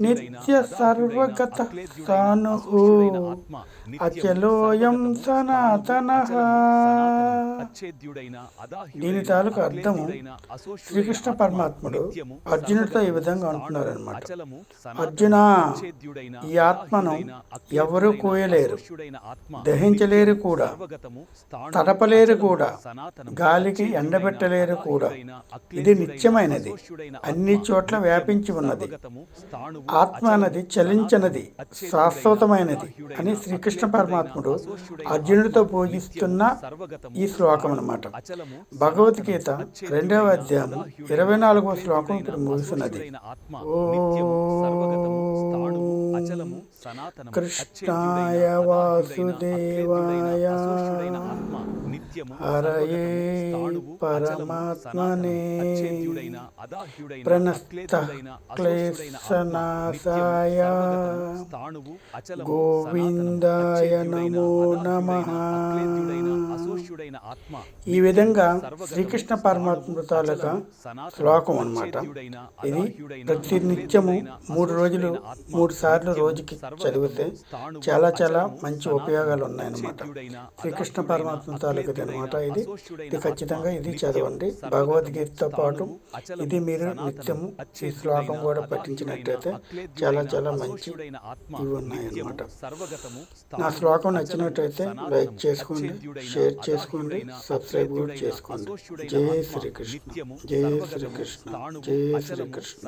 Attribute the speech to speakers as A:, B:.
A: నిత్య సర్వగత సాను అచలోయం సనాతన దీని తాలూకు అర్థము శ్రీకృష్ణ పరమాత్ముడు అర్జునుడితో ఈ విధంగా అంటున్నారనమాట అర్జున ఈ ఆత్మను ఎవరు కోయలేరు. దహించలేరు కూడా. తడపలేరు కూడా. గాలికి ఎండబెట్టలేరు కూడా. ఇది నిత్యమైనది. అన్ని చోట్ల వ్యాపించి ఉన్నది. ఆత్మ అన్నది చలించనది శాశ్వతమైనది అని శ్రీకృష్ణ పరమాత్ముడు అర్జునుడితో పూజిస్తున్న ఈ శ్లోకం అన్నమాట. భగవద్గీత రెండవ అధ్యాయం ఇరవై నాలుగవ శ్లోకం ఇప్పుడు ముగిసినది. కృష్ణాయ వాసుదేవాయ పరమాత్మనే ప్రణస్త క్లేశనాశాయ గోవిందాయ నమో నమ ఈ విధంగా శ్రీకృష్ణ పరమాత్మ తాలూకా శ్లోకం అన్నమాట. ఇది ప్రతి నిత్యము మూడు రోజులు మూడు సార్లు రోజుకి చదివితే చాలా చాలా మంచి ఉపయోగాలు ఉన్నాయన్నమాట. శ్రీకృష్ణ పరమాత్మ తాలూకుది అనమాట ఇది. ఇది ఖచ్చితంగా ఇది చదవండి. భగవద్గీతతో పాటు ఇది మీరు నిత్యము ఈ శ్లోకం కూడా పఠించినట్టయితే చాలా చాలా మంచి ఇవి ఉన్నాయన్నమాట. నా శ్లోకం నచ్చినట్టయితే లైక్ చేసుకోండి షేర్ చేసుకోండి. సబ్స్క్రైబ్ కూడా చేసుకోండి. జై శ్రీకృష్ణ. జై శ్రీకృష్ణ. జై శ్రీకృష్ణ.